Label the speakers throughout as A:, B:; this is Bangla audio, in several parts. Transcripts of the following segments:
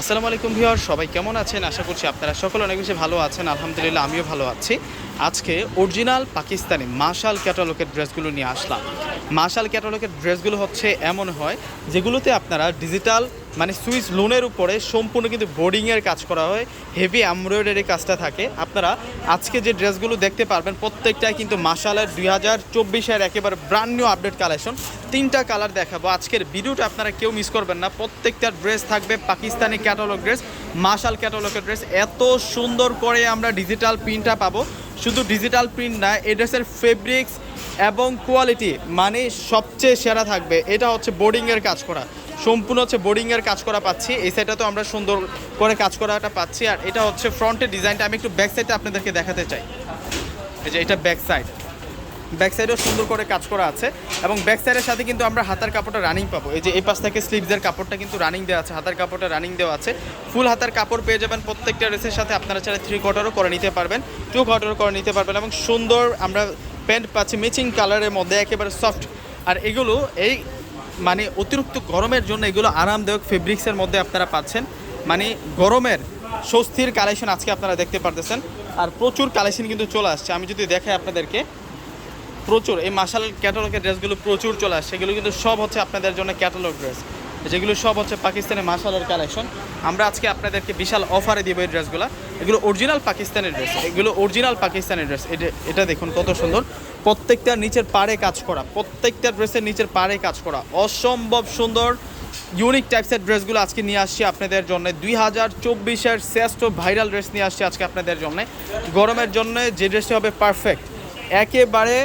A: আসসালামু আলাইকুম ভিওর সবাই কেমন আছেন? আশা করছি আপনারা সকলে অনেক বেশি ভালো আছেন। আলহামদুলিল্লাহ, আমিও ভালো আছি। আজকে অরিজিনাল পাকিস্তানি মাশাল ক্যাটালগের ড্রেসগুলো নিয়ে আসলাম। মাশাল ক্যাটালগের ড্রেসগুলো হচ্ছে এমন হয়, যেগুলোতে আপনারা ডিজিটাল মানে সুইচ লোনের উপরে সম্পূর্ণ কিন্তু বোর্ডিংয়ের কাজ করা হয় হেভি এমব্রয়ডারি কাজটা থাকে। আপনারা আজকে যে ড্রেসগুলো দেখতে পারবেন, প্রত্যেকটাই কিন্তু মাশালের দুই হাজার চব্বিশের একেবারে ব্রান্ড নিউ আপডেট কালেকশন তিনটা কালার দেখাবো। আজকের ভিডিওটা আপনারা কেউ মিস করবেন না। প্রত্যেকটা ড্রেস থাকবে পাকিস্তানি ক্যাটালগ ড্রেস মাশাল ক্যাটালগের ড্রেস এত সুন্দর করে আমরা ডিজিটাল প্রিন্টটা পাবো। শুধু ডিজিটাল প্রিন্ট না, এই ড্রেসের ফেব্রিক্স এবং কোয়ালিটি মানে সবচেয়ে সেরা থাকবে। এটা হচ্ছে বোর্ডিংয়ের কাজ করা। সম্পূর্ণ হচ্ছে বোর্ডিংয়ের কাজ করা পাচ্ছি। এই সাইডটা তো আমরা সুন্দর করে কাজ করাটা পাচ্ছি। আর এটা হচ্ছে ফ্রন্টের ডিজাইনটা আমি একটু ব্যাক সাইডটা আপনাদেরকে দেখাতে চাই। এই যে এটা ব্যাক সাইড ব্যাক সাইডেও সুন্দর করে কাজ করা আছে। এবং ব্যাক সাইডের সাথে কিন্তু আমরা হাতার কাপড়টা রানিং পাবো। এই যে এই পাশ থেকে স্লিভসের কাপড়টা কিন্তু রানিং দেওয়া আছে। হাতার কাপড়টা রানিং দেওয়া আছে। ফুল হাতার কাপড় পেয়ে যাবেন প্রত্যেকটা ড্রেসের সাথে। আপনারা চাইলে থ্রি কোয়ার্টারও করে নিতে পারবেন টু কোয়ার্টারও করে নিতে পারবেন এবং সুন্দর আমরা প্যান্ট পাচ্ছি ম্যাচিং কালারের মধ্যে, একেবারে সফট আর এগুলো এই মানে অতিরিক্ত গরমের জন্য এগুলো আরামদায়ক ফেব্রিক্সের মধ্যে আপনারা পাচ্ছেন। মানে গরমের স্বস্তির কালেকশন আজকে আপনারা দেখতে পারতেছেন। আর প্রচুর কালেকশন কিন্তু চলে আসছে। আমি যদি দেখাই আপনাদেরকে, প্রচুর। এই মাসাল ক্যাটালগের ড্রেসগুলো প্রচুর চলে আসছে। এগুলো কিন্তু সব হচ্ছে আপনাদের জন্য ক্যাটালগ ড্রেস যেগুলো সব হচ্ছে পাকিস্তানের মাসালের কালেকশন আমরা আজকে আপনাদেরকে বিশাল অফারে দিব এই ড্রেসগুলো। এগুলো অরিজিনাল পাকিস্তানের ড্রেস, এগুলো অরিজিনাল পাকিস্তানের ড্রেস। এটা দেখুন কত সুন্দর। প্রত্যেকটা নিচের পাড়ে কাজ করা, প্রত্যেকটা ড্রেসের নিচের পাড়ে কাজ করা। অসম্ভব সুন্দর ইউনিক টাইপসের ড্রেসগুলো আজকে নিয়ে আসছি আপনাদের জন্য। দুই হাজার চব্বিশের শ্রেষ্ঠ ভাইরাল ড্রেস নিয়ে আসছি আজকে আপনাদের জন্য। গরমের জন্য যে ড্রেসটি হবে পারফেক্ট একেবারে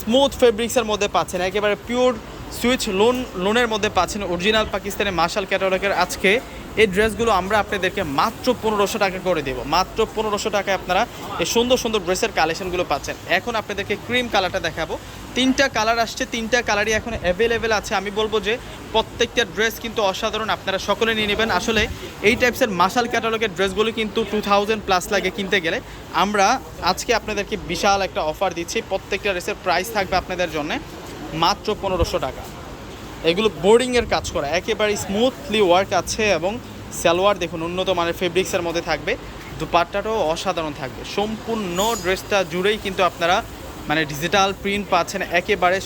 A: স্মুথ ফেব্রিক্সের মধ্যে পাচ্ছেন, একেবারে পিওর সুইচ লোন, লোনের মধ্যে পাচ্ছেন অরিজিনাল পাকিস্তানি মার্শাল ক্যাটালগের আজকে। এই ড্রেসগুলো আমরা আপনাদেরকে মাত্র পনেরোশো টাকা করে দেবো। মাত্র পনেরোশো টাকায় আপনারা এই সুন্দর সুন্দর ড্রেসের কালেকশনগুলো পাচ্ছেন। এখন আপনাদেরকে ক্রিম কালারটা দেখাবো। তিনটা কালার আসছে, তিনটা কালারই এখন অ্যাভেলেবেল আছে। আমি বলব যে প্রত্যেকটা ড্রেস কিন্তু অসাধারণ, আপনারা সকলে নিয়ে নেবেন। আসলে এই টাইপসের মাসাল ক্যাটালগের ড্রেসগুলো কিন্তু টু থাউজেন্ড প্লাস লাগে কিনতে গেলে। আমরা আজকে আপনাদেরকে বিশাল একটা অফার দিচ্ছি। প্রত্যেকটা ড্রেসের প্রাইস থাকবে আপনাদের জন্য। মাত্র পনেরোশো টাকা। এগুলো বোর্ডিংয়ের কাজ করা একেবারে স্মুথলি ওয়ার্ক আছে এবং সালোয়ার দেখুন, উন্নত মানের ফেব্রিক্সের মধ্যে থাকবে। দুপাট্টাটাও অসাধারণ থাকবে। সম্পূর্ণ ড্রেসটা জুড়েই কিন্তু আপনারা মানে ডিজিটাল প্রিন্ট পাচ্ছেন, একেবারে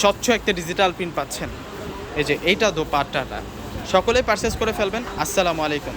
A: স্বচ্ছ একটা ডিজিটাল প্রিন্ট পাচ্ছেন। এই যে, এইটা দোপাট্টাটা। সকলে পারচেস করে ফেলবেন। আসসালামু আলাইকুম।